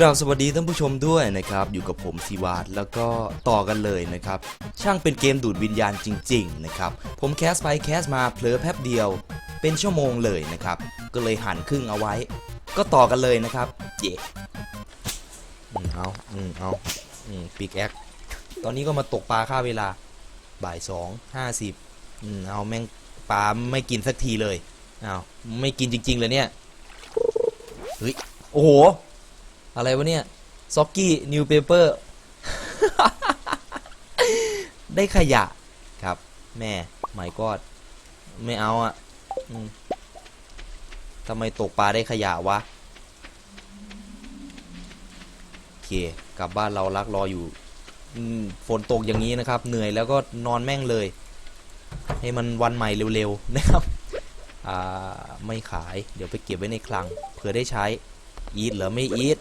กราบสวัสดีท่านผู้ชมด้วยนะครับ อยู่กับผมซีวาดแล้วก็ต่อกันเลยนะครับ ช่างเป็นเกมดูดวิญญาณจริง ๆ นะครับ ผมแคสไปแคสมาเผลอแป๊บเดียว เป็นชั่วโมงเลยนะครับ ก็เลยหั่นครึ่งเอาไว้ ก็ต่อกันเลยนะครับ เย่อืมเอาอืมเอาอืมปีกแอคตอนนี้ก็มาตกปลาค่าเวลาบ่ายสองห้าสิบอืมเอาแม่งปลาไม่กินสักทีเลยเอาไม่กินจริง ๆ เลยเนี่ยเฮ้ยโอ้โห อะไรวะเนี่ยซ็อกกี้นิวเปเปอร์ได้ขยะครับ แม่ไม่กอดไม่เอาอะ่ะทำไมตกปลาได้ขยะวะโอเคกลับบ้านเรารักรออยู่ฝนตกอย่างนี้นะครับ เหนื่อยแล้วก็นอนแม่งเลย ให้มันวันใหม่เร็วๆนะครับไม่ขายเดี๋ยวไปเก็บไว้ในคลังเผื่อได้ใช้อีทเหรอไม่อีท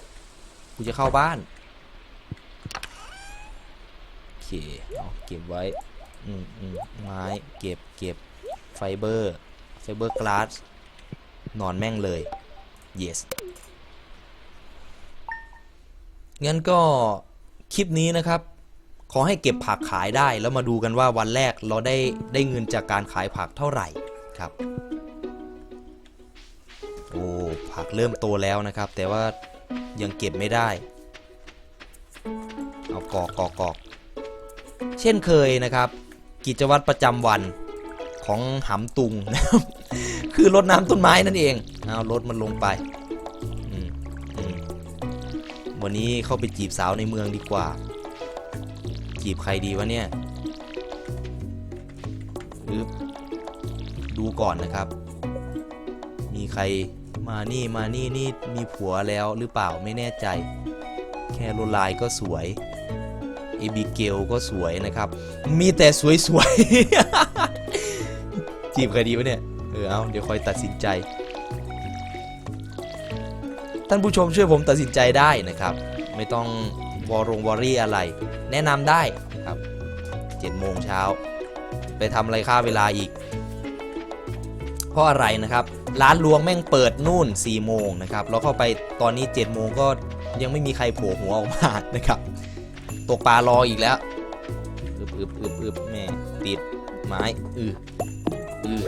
กูจะเข้าบ้าน โอเคเอาเก็บไว้ อืมอืมไม้เก็บเก็บไฟเบอร์ไฟเบอร์กลาสนอนแม่งเลย yes งั้นก็คลิปนี้นะครับ ขอให้เก็บผักขายได้แล้วมาดูกันว่าวันแรกเราได้ได้เงินจากการขายผักเท่าไหร่ครับ โอ้ผักเริ่มโตแล้วนะครับ แต่ว่า ยังเก็บไม่ได้ เอากอกกอกกอกเช่นเคยนะครับ กิจวัตรประจำวันของหำตุงนะครับคือรดน้ำต้นไม้นั่นเองเอารถมันลงไปวันนี้เข้าไปจีบสาวในเมืองดีกว่า จีบใครดีวะเนี่ยดูก่อนนะครับ มีใคร มานี่มานี่นี่มีผัวแล้วหรือเปล่าไม่แน่ใจ แคโรไลน์ก็สวยเอบิเกลก็สวยนะครับ มีแต่สวยๆ จีบใครดีวะเนี่ย เออเอาเดี๋ยวคอยตัดสินใจ ท่านผู้ชมช่วยผมตัดสินใจได้นะครับ ไม่ต้องวอรงวอรี่อะไร แนะนำได้ครับ7โมงเช้า ไปทำอะไรค่าเวลาอีก เพราะอะไรนะครับ ร้านลวงแม่งเปิดนู่น4โมงนะครับแล้วเข้าไปตอนนี้7โมงก็ยังไม่มีใครโผล่หัวออกมานะครับตกปลารออีกแล้วอึบอึบอึบอึบแม่ติดไม้อืออือ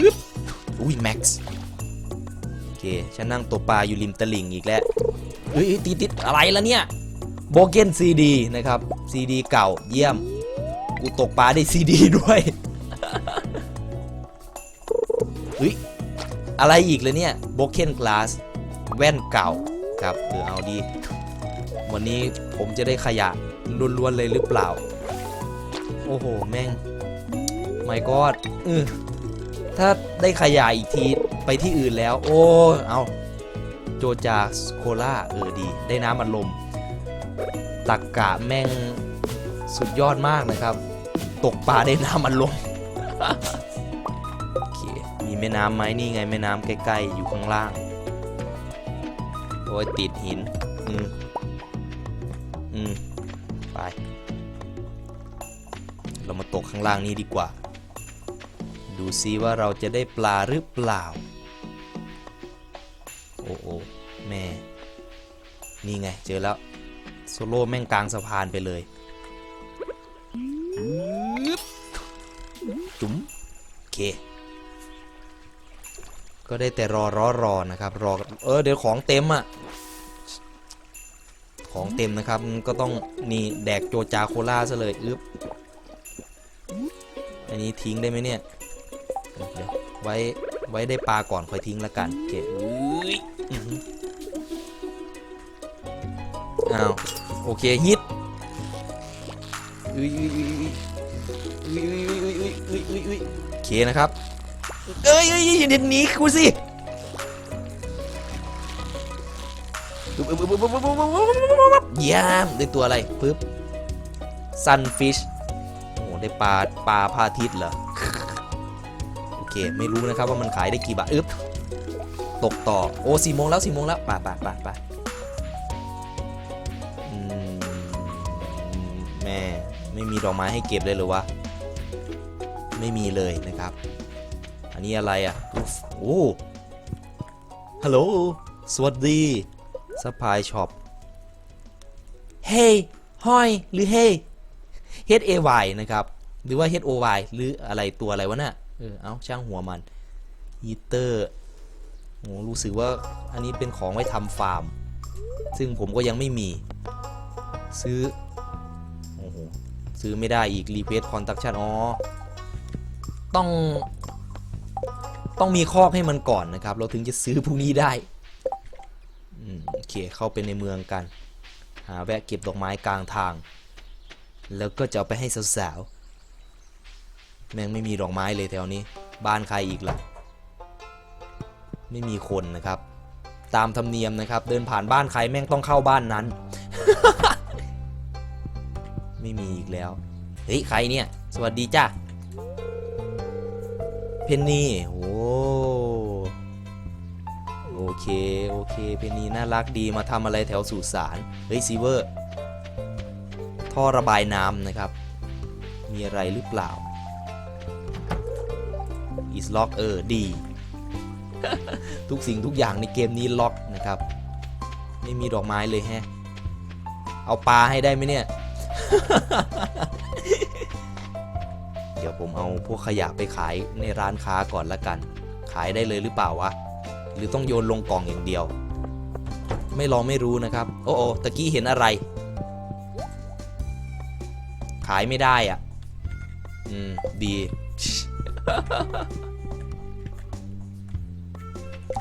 อึบอุ้ยแม็กซ์โอเคฉันนั่งตกปลาอยู่ริมตลิ่งอีกแล้วเฮ้ยติดติดอะไรละเนี่ยโบเกนซีดีนะครับซีดีเก่าเยี่ยมกูตกปลาได้ซีดีด้วย อะไรอีกเลยเนี่ยโบเกนกลาสแว่นเก่าครับเออเอาดี วันนี้ผมจะได้ขยะล้วนๆเลยหรือเปล่า โอ้โห แม่งไม่กอดเออถ้าได้ขยะอีกทีไปที่อื่นแล้ว โอ้เอาโจจาโคล่าเออดี ได้น้ำอัดลมตักกะแม่งสุดยอดมากนะครับ ตกปลาได้น้ำอัดลม แม่น้ำไหมนี่ไงแม่น้ำใกล้ๆอยู่ข้างล่าง โอ้ยติดหิน อืม อืม ไป เรามาตกข้างล่างนี้ดีกว่า ดูซิว่าเราจะได้ปลาหรือเปล่า โอ้โอแม่ นี่ไง เจอแล้ว โซโล่แม่งกลางสะพานไปเลยจุ๋มโอเค ก็ได้แต่รอรอรอนะครับ รอเออเดี๋ยวของเต็มอะของเต็มนะครับก็ต้องนี่แดกโจจาโคลาซะเลยอึ๊บอันนี้ทิ้งได้ไหมเนี่ยเดี๋ยวไว้ไว้ได้ปลาก่อนค่อยทิ้งละกันเก็บอ้าวโอเคฮิตโอเคนะครับ เอ้ยเอ้ยอย่าหนีกูสิเยี่ยมได้ตัวอะไรปึ๊บ sunfish โอ้โหได้ปลาปลาพระอาทิตย์เหรอ โอเค ไม่รู้นะครับว่ามันขายได้กี่บาทอึ๊บตกต่อ โอ้สี่โมงแล้วสี่โมงแล้วไปไปไปไปอืมแม่ ไม่มีดอกไม้ให้เก็บเลยหรือวะ ไม่มีเลยนะครับ นี้อะไรอะอุ๊ฟโอ้ฮัลโหลสวัสดีสปายช็อปเฮ้ยฮอยหรือเฮ้ย H A Y นะครับ หรือว่า H O Y หรืออะไรตัวอะไรวะน่ะเออเอาช่างหัวมันฮีเตอร์โอ้รู้สึกว่าอันนี้เป็นของไว้ทำฟาร์ม ซึ่งผมก็ยังไม่มี ซื้อโอ้โหซื้อไม่ได้อีกรีเพ s คอนตักชันอ๋อ ต้อง ต้องมีคอกให้มันก่อนนะครับ เราถึงจะซื้อพวกนี้ได้โอเคเข้าไปในเมืองกัน หาแวะเก็บดอกไม้กลางทาง แล้วก็จะเอาไปให้สาวๆ แม่งไม่มีดอกไม้เลยแถวนี้ บ้านใครอีกล่ะ ไม่มีคนนะครับ ตามธรรมเนียมนะครับ เดินผ่านบ้านใครแม่งต้องเข้าบ้านนั้น ไม่มีอีกแล้ว เฮ้ยใครเนี่ย สวัสดีจ้า เพนนี่โอ้โอเคโอเคเพนนี่น่ารักดีมาทำอะไรแถวสุสานเฮ้ยซีเวอร์ท่อระบายน้ำนะครับ มีอะไรหรือเปล่า is lock เออดี ทุกสิ่งทุกอย่างในเกมนี้ล็อกนะครับ ไม่มีดอกไม้เลยแฮะ เอาปลาให้ได้ไหมเนี่ย ดี๋ยวผมเอาพวกขยะไปขายในร้านค้าก่อนละกัน ขายได้เลยหรือเปล่าวะ หรือต้องโยนลงกล่องอย่างเดียว ไม่ลองไม่รู้นะครับ โอ้โอตะกี้เห็นอะไร ขายไม่ได้อะ อืม ดี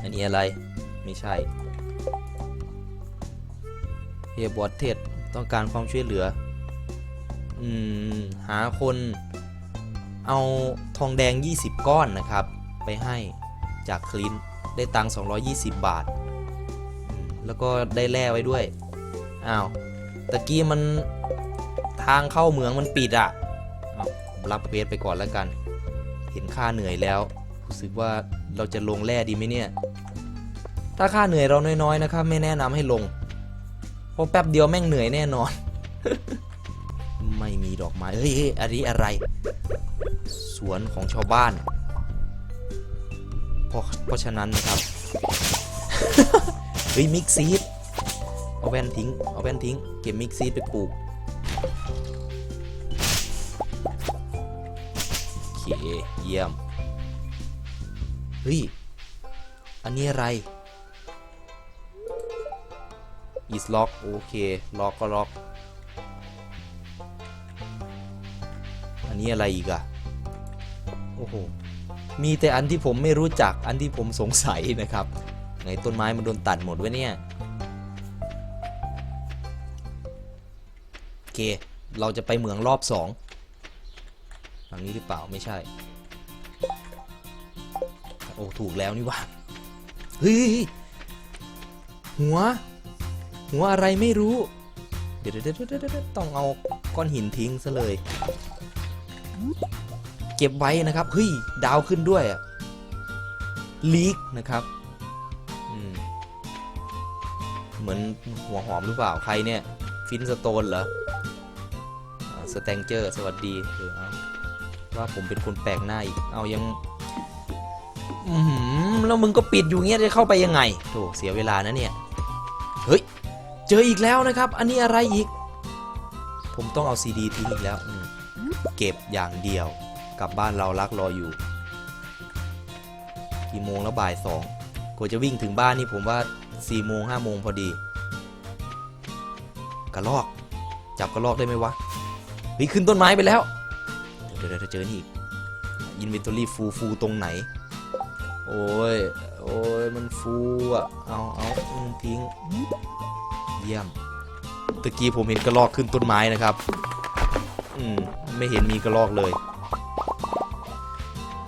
อันนี้อะไร ไม่ใช่เฮียบอดเทศต้องการความช่วยเหลือ อืม หาคน เอาทองแดง 20 ก้อนนะครับ ไปให้จากคลินได้ตังค์220 บาท แล้วก็ได้แร่ไว้ด้วย อ้าวตะกี้มันทางเข้าเมืองมันปิดอะ่ะรับเบสไปก่อนแล้วกัน เห็นค่าเหนื่อยแล้ว รู้สึกว่าเราจะลงแร่ดีไหมเนี่ย ถ้าค่าเหนื่อยเราน้อยๆนะครับ ไม่แนะนำให้ลง เพราะแป๊บเดียวแม่งเหนื่อยแน่นอน ไม่มีดอกไม้เฮ้ยอันนี้อะไร สวนของชาวบ้าน เพราะเพราะฉะนั้นนะครับ เฮ้ยมิกซีดเอาแว่นทิ้ง เอาแว่นทิ้ง เก็บมิกซีดไปปลูกโอเคเยี่ยม เฮ้ย อันนี้อะไร is lock โอเค ล็อกก็ล็อก นนี้อะไรอีกอะโอ้โห มีแต่อันที่ผมไม่รู้จักอันที่ผมสงสัยนะครับไหนต้นไม้มันโดนตัดหมดวะเนี่ยโอเค เราจะไปเหมืองรอบสองฝั่งนี้หรือเปล่าไม่ใช่ โอ้ถูกแล้วนี่หว่าเฮ้ยหัว หัวอะไรไม่รู้ เดี๋ยวเดี๋ยวเดี๋ยวเดี๋ยวต้องเอาก้อนหินทิ้งซะเลย เก็บไว้นะครับเฮ้ยดาวขึ้นด้วยลีกนะครับเหมือนหัวหอมหรือเปล่าใครเนี่ย ฟินสโตนเหรอสแตงเจอร์สวัสดีเออว่าผมเป็นคนแปลกหน้าอีก เอายังอืมแล้วมึงก็ปิดอยู่เงี้ยจะเข้าไปยังไงโถเสียเวลานะเนี่ย เฮ้ย เจออีกแล้วนะครับ อันนี้อะไรอีก ผมต้องเอาซีดีทิ้งอีกแล้วอืม เก็บอย่างเดียวกลับบ้านเรารักรออยู่ กี่โมงแล้วบ่ายสองกว่าจะวิ่งถึงบ้านนี่ผมว่า4ี่โมงห้าโมงพอดีกระลอก จับกระลอกได้ไหมวะเฮ้ยขึ้นต้นไม้ไปแล้วเดี๋ยวเดี๋ยวเดี๋ยวเจอนี่อีกอินเวนทอรี่ฟูฟูตรงไหน โอ้ย โอ้ย มันฟูอะ เอาเอาทิ้ง เยี่ยม ตะกี้ผมเห็นกระรอกขึ้นต้นไม้นะครับ อืม ไม่เห็นมีกระรอกเลย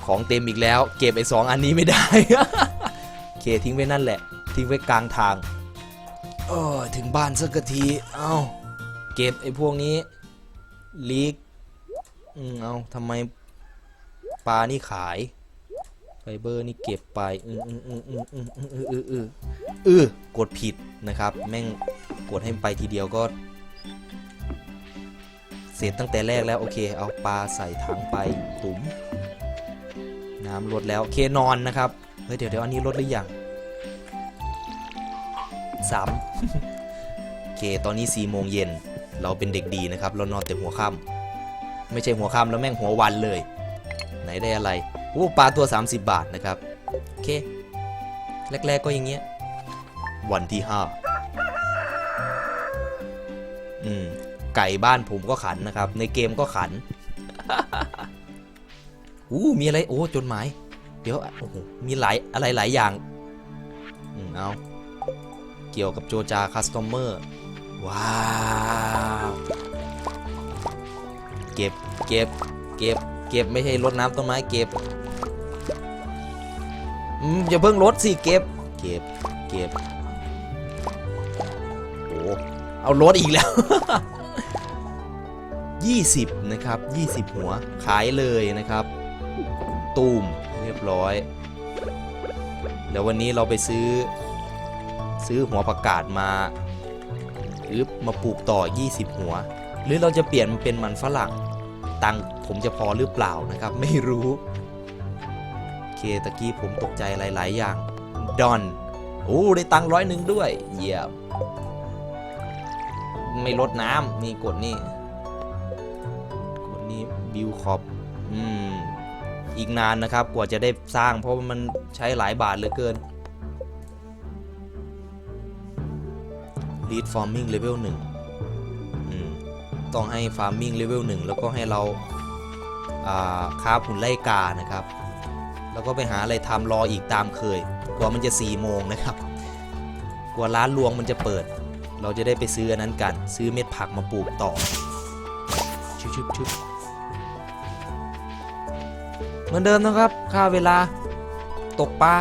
ของเต็มอีกแล้ว เก็บไอ้สองอันนี้ไม่ได้ เคทิ้งไว้นั่นแหละ ทิ้งไว้กลางทางเออถึงบ้านสักที เอาเก็บไอ้พวกนี้ลีกอืมเอาทำไมปลานี่ขายไฟเบอร์นี่เก็บไปอืมอืมอืมอืมอืมอืมอืมอืมอืมอือกดผิดนะครับ แม่งกดให้ไปทีเดียวก็ เสร็จตั้งแต่แรกแล้วโอเค เอาปลาใส่ถังไปตุ๋มน้ำลดแล้วโอเคนอนนะครับเฮ้ยเดี๋ยวเดี๋ยวอันนี้ลดหรือยังซ้ำโอเคตอนนี้4โมงเย็นเราเป็นเด็กดีนะครับ เรานอนแต่หัวค่ำไม่ใช่หัวค่ำแล้วแม่งหัววันเลย ไหนได้อะไรโอ้ปลาตัว 30 บาทนะครับโอเคแรก ๆก็อย่างเงี้ยวันที่5อืม ไก่บ้านผมก็ขันนะครับ ในเกมก็ขันอู้มีอะไรโอ้จดหมาย เดี๋ยวโอ้โหมีหลายอะไรหลายอย่างอืมเอาเกี่ยวกับโจจาคัสตอมเมอร์ว้าวเก็บเก็บเก็บเก็บไม่ใช่รดน้ำต้นไม้เก็บอืมอย่าเพิ่งลดสิเก็บ เก็บ เก็บ โอ้ เอารถอีกแล้ว 20 นะครับ 20 หัวขายเลยนะครับ ตูมเรียบร้อยเดี๋ยววันนี้เราไปซื้อ ซื้อหัวประกาศมาอึบมาปลูกต่อ 20 หัว หรือเราจะเปลี่ยนมันเป็นมันฝรั่ง ตังผมจะพอหรือเปล่านะครับ ไม่รู้โอเคตะกี้ผมตกใจหลาย ๆ อย่างดอนโอ้ได้ตังร้อยหนึ่งด้วย เยี่ยม ไม่ลดน้ำนี่กดนี่กดนี่ บิวคอปอืมอีกนานนะครับกว่าจะได้สร้างเพราะมันใช้หลายบาทเหลือเกิน Lead Farming Level 1อืมต้องให้ Farming Level 1 แล้วก็ให้เราาค้าผุนไล่กานะครับ แล้วก็ไปหาอะไรทำรออีกตามเคย กว่ามันจะ 4 โมงนะครับ กว่าร้านรวงมันจะเปิด เราจะได้ไปซื้ออันนั้นกัน ซื้อเม็ดผักมาปลูกต่อชุบชุบชุบ เหมือนเดิมนะครับ ค่าเวลา ตกปลา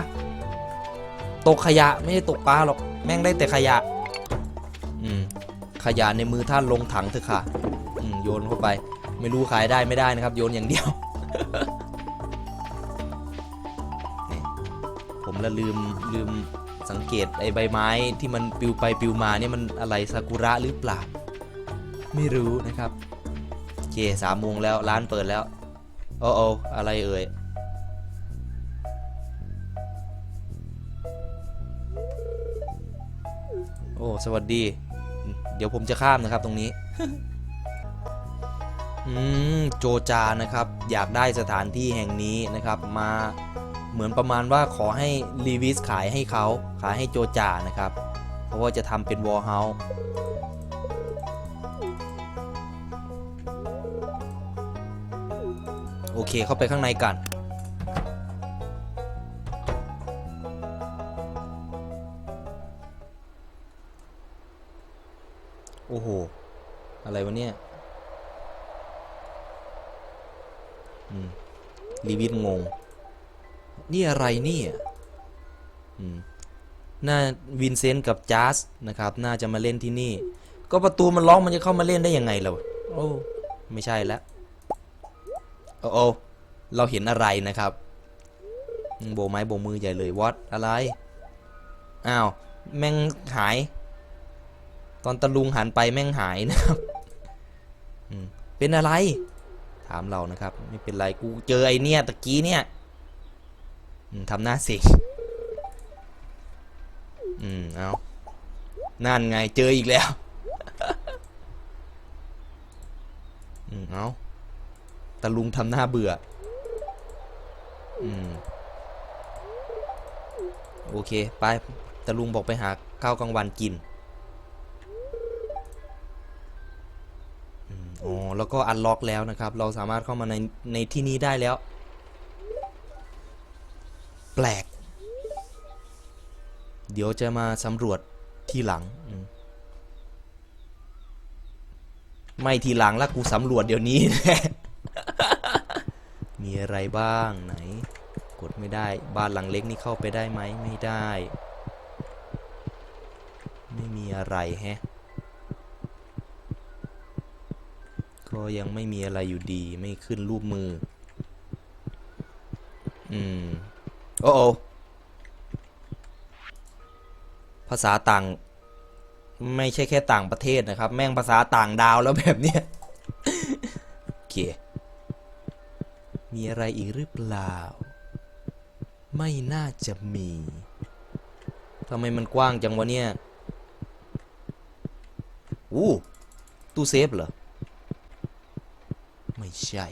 ตกขยะไม่ใช่ตกปลาหรอก แม่งได้แต่ขยะ อืม ขยะในมือท่านลงถังเถอะค่ะ อืม โยนเข้าไป ไม่รู้ขายได้ไม่ได้นะครับ โยนอย่างเดียวผมละลืมลืมสังเกตไอ้ใบไม้ที่มันปลิวไปปลิวมาเนี่ยมันอะไรซากุระหรือเปล่า ไม่รู้นะครับโอเคสามโมงแล้วร้านเปิดแล้ว โอ้โออะไรเอ่ย โอ้ สวัสดี เดี๋ยวผมจะข้ามนะครับตรงนี้ อืม โจจานะครับ อยากได้สถานที่แห่งนี้นะครับ มาเหมือนประมาณว่าขอให้รีวิสขายให้เขา ขายให้โจจานะครับ เพราะว่าจะทำเป็นวอลเฮา โอเคเข้าไปข้างในกันโอ้โห อะไรวะเนี่ย อืม รีวิทงง นี่อะไรนี่อืม น่าวินเซนต์กับจัสนะครับ น่าจะมาเล่นที่นี่ ก็ประตูมันล็อกมันจะเข้ามาเล่นได้ยังไงล่ะ โอ้ ไม่ใช่แล้ว โอ้โอเราเห็นอะไรนะครับ โบไม้โบมือใหญ่เลยวัดอะไร อ้าว แม่งหาย ตอนตะลุงหันไปแม่งหายนะครับเป็นอะไร ถามเรานะครับ ไม่เป็นไรกูเจอไอเนี่ยตะกี้เนี่ยทำหน้าสิอืมเอานั่นไงเจออีกแล้ว อืมเอา ตะลุงทำหน้าเบื่อ อืม โอเค ไปตะลุงบอกไปหาข้าวกลางวันกินอ๋อ แล้วก็อันล็อกแล้วนะครับ เราสามารถเข้ามาในในที่นี้ได้แล้ว แปลก เดี๋ยวจะมาสำรวจทีหลัง ไม่ทีหลังแล้วกูสำรวจเดี๋ยวนี้ มีอะไรบ้างไหน กดไม่ได้บ้านหลังเล็กนี่เข้าไปได้ไหมไม่ได้ ไม่มีอะไรแฮะก็ยังไม่มีอะไรอยู่ดีไม่ขึ้นรูปมือ อืม โอ้โอภาษาต่าง ไม่ใช่แค่ต่างประเทศนะครับ แม่งภาษาต่างดาวแล้วแบบเนี้ยโอเค มีอะไรอีกหรือเปล่า ไม่น่าจะมีทำไมมันกว้างจังวะเนี่ยอู้ตู้เซฟเหรอ ไม่ใช่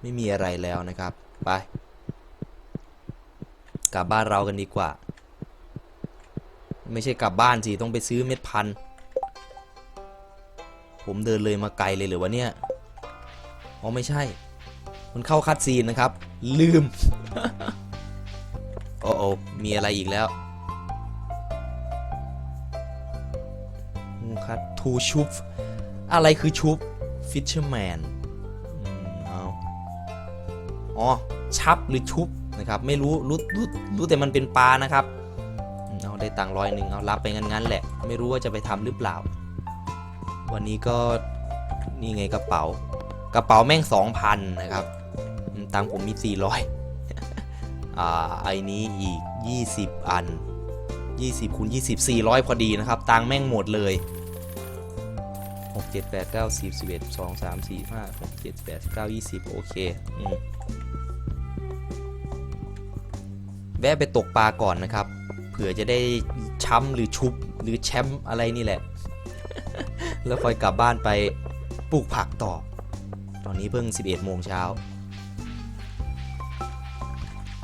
ไม่มีอะไรแล้วนะครับ ไป กลับบ้านเรากันดีกว่า ไม่ใช่กลับบ้านสิ ต้องไปซื้อเม็ดพันธุ์ผมเดินเลยมาไกลเลยหรือวะเนี่ย อ๋อ ไม่ใช่ มันเข้าคัดซีนนะครับ ลืม โอ้โอมีอะไรอีกแล้วคัดทูชุบอะไรคือชุบฟิชเชอร์แมนเอาอ๋อ ชับหรือชุบนะครับ ไม่รู้ รู้ รู้ รู้แต่มันเป็นปลานะครับ เอาได้ตังค์ร้อยหนึ่งเอารับไปงั้นๆแหละ ไม่รู้ว่าจะไปทำหรือเปล่า วันนี้ก็นี่ไงกระเป๋ากระเป๋าแม่งสองพันนะครับ ตังผมมีสี่ร้อยอ่าไอ้นี้อีก 20 อัน 20คูณ20 400 พอดีนะครับ ตังแม่งหมดเลย 6 7 8 9 10 11 2 3 4 5 6 7 8 9 20 โอเคอืมแวะไปตกปลาก่อนนะครับ เผื่อจะได้ช้ำหรือชุบหรือแชมป์อะไรนี่แหละ แล้วค่อยกลับบ้านไปปลูกผักต่อ ตอนนี้เพิ่ง 11 โมงเช้า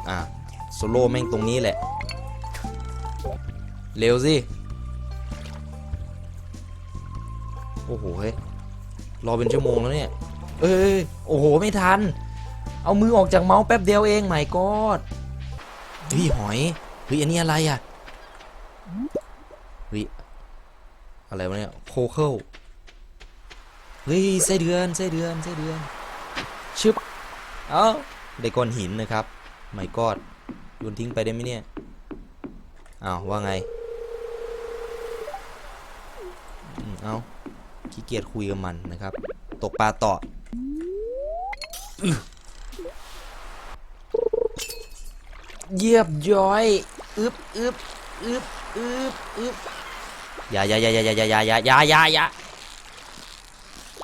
อะโซโล่แม่งตรงนี้แหละ เร็วสิ โอ้โหเฮ้ยรอเป็นชั่วโมงแล้วเนี่ย เอ้ยโอ้โห ไม่ทัน เอามือออกจากเมาส์แป๊บเดียวเองไม่กอดเฮ้ยหอยเฮ้ยอันนี้อะไรอะเฮ้ยอะไรวะเนี่ยโคเคิลเฮ้ยไส้เดือนไส้เดือนไส้เดือนชึบ เอ้าได้ก้อนหินนะครับ ไม่กอดโยนทิ้งไปได้ไหมเนี่ยอ้าวว่าไงอืมเอาขี้เกียจคุยกับมันนะครับ ตกปลาต่ออื้อเยียบย้อยอึบอึบอึบอึบอึบอย่าอย่าอย่าอย่าอย่าอย่าอย่าอย่าอย่าอย่า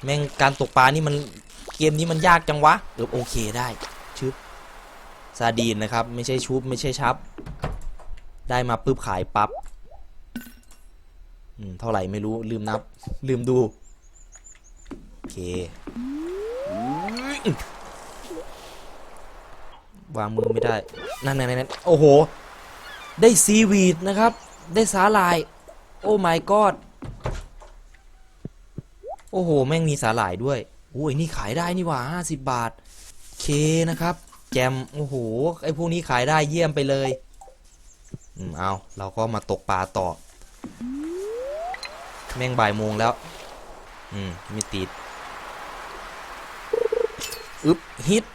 แม่งการตกปลานี่มันเกมนี้มันยากจังวะเออโอเคได้ชึบ ซาดีนนะครับ ไม่ใช่ชุบไม่ใช่ชับ ได้มาปุ๊บขายปับ๊บเท่าไหร่ไม่รู้ลืมนับ ลืมดู โอเค วางมือไม่ได้ นั่นนั่นนั่นโอ้โห ได้ซีวีดนะครับ ได้สาหร่าย โอ้ my god โอ้โห แม่งมีสาหร่ายด้วยโอ้ยนี่ขายได้นี่หว่า 50 บาท เคนะครับ แจมโอ้โหไอ้พวกนี้ขายได้เยี่ยมไปเลย อืมเอาเราก็มาตกปลาต่อ แม่งบ่ายโมงแล้ว อืมไม่ติดอึบฮิต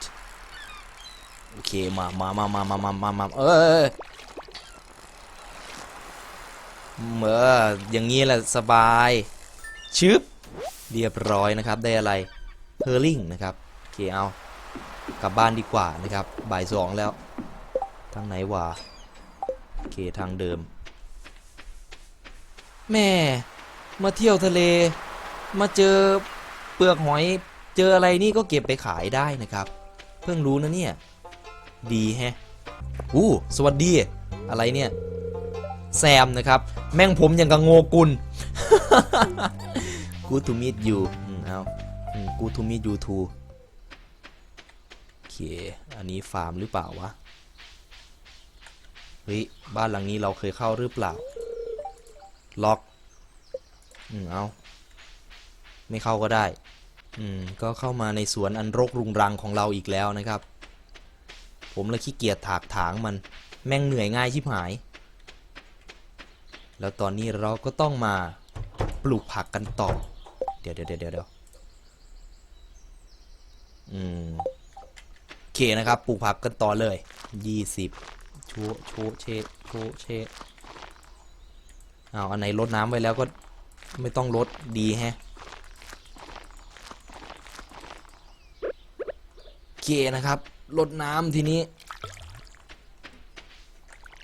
โอเคมามามามามามามามาเออเมื่ออย่างนี้แหละสบายชึบเรียบร้อยนะครับได้อะไรเพอร์ลิงนะครับโอเคเอา กลับบ้านดีกว่านะครับ บ่ายสองแล้ว ทางไหนวะโอเคทางเดิม แม่ มาเที่ยวทะเล มาเจอเปลือกหอย เจออะไรนี่ก็เก็บไปขายได้นะครับ เพิ่งรู้นะเนี่ย ดีแฮะ อู้ สวัสดี อะไรเนี่ย แซมนะครับ แม่งผมยังกับโงกุลกูทูมิดยูอืมเอากูทูมิดยูทู อเคอันนี้ฟาร์มหรือเปล่าวะ เฮ้ย บ้านหลังนี้เราเคยเข้าหรือเปล่า ล็อก อืม เอา ไม่เข้าก็ได้ อืม ก็เข้ามาในสวนอันรกรุงรังของเราอีกแล้วนะครับ ผมเลยขี้เกียจถากถางมัน แม่งเหนื่อยง่ายชิบหาย แล้วตอนนี้เราก็ต้องมาปลูกผักกันต่อ เดี๋ยวเดี๋ยวเดี๋ยวเดี๋ยวอืม เคนะครับปลูกผักกันต่อเลยยี่สิบชูชูเชชูเชเอาอันไหนลดน้ำไว้แล้วก็ไม่ต้องลดดีแฮะโอเคนะครับลดน้ำทีนี้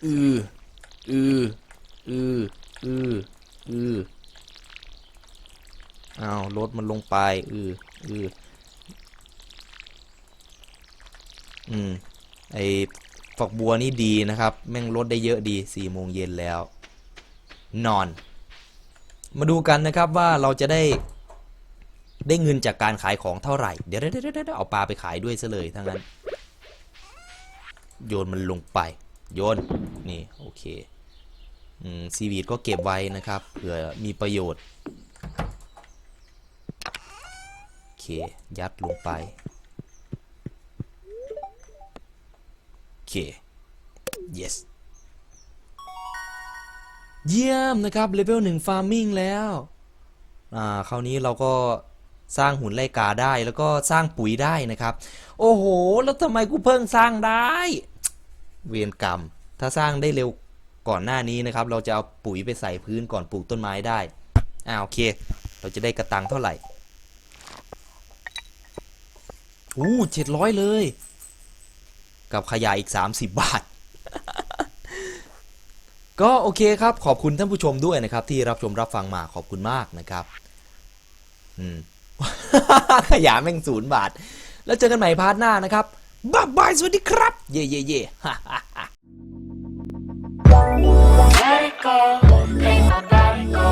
อืออืออืออืออือเอาลดมันลงไปอืออือ อืม ไอฝักบัวนี่ดีนะครับ แม่งลดได้เยอะดีสี่โมงเย็นแล้ว นอน มาดูกันนะครับว่าเราจะได้ได้เงินจากการขายของเท่าไหร่ เดี๋ยวเดี๋ยวเดี๋ยวเดี๋ยวเอาปลาไปขายด้วยซะเลยทั้งนั้น โยนมันลงไป โยน นี่ โอเค อืมซีวีดก็เก็บไว้นะครับ เผื่อมีประโยชน์ โอเค ยัดลงไป โอ เค yes เยี่ยมนะครับเลเวลหนึ่งฟาร์มิงแล้ว อ่า คราวนี้เราก็สร้างหุ่นไล่กาได้แล้วก็สร้างปุ๋ยได้นะครับ โอ้โห แล้วทำไมกูเพิ่งสร้างได้ เวียนกรรม ถ้าสร้างได้เร็วก่อนหน้านี้นะครับ เราจะเอาปุ๋ยไปใส่พื้นก่อนปลูกต้นไม้ได้ อ่าโอเค เราจะได้กระตังเท่าไหร่อู้เจ็ดร้อยเลย กับขยะอีก 30 บาท ก็โอเคครับ ขอบคุณท่านผู้ชมด้วยนะครับ ที่รับชมรับฟังมาขอบคุณมากนะครับอืมขยแม่งศูนย์บาท แล้วเจอกันใหม่พาร์ทหน้านะครับบ๊ายบายสวัสดีครับ เย่เย่เย่ Let it go, let my body go,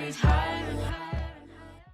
make.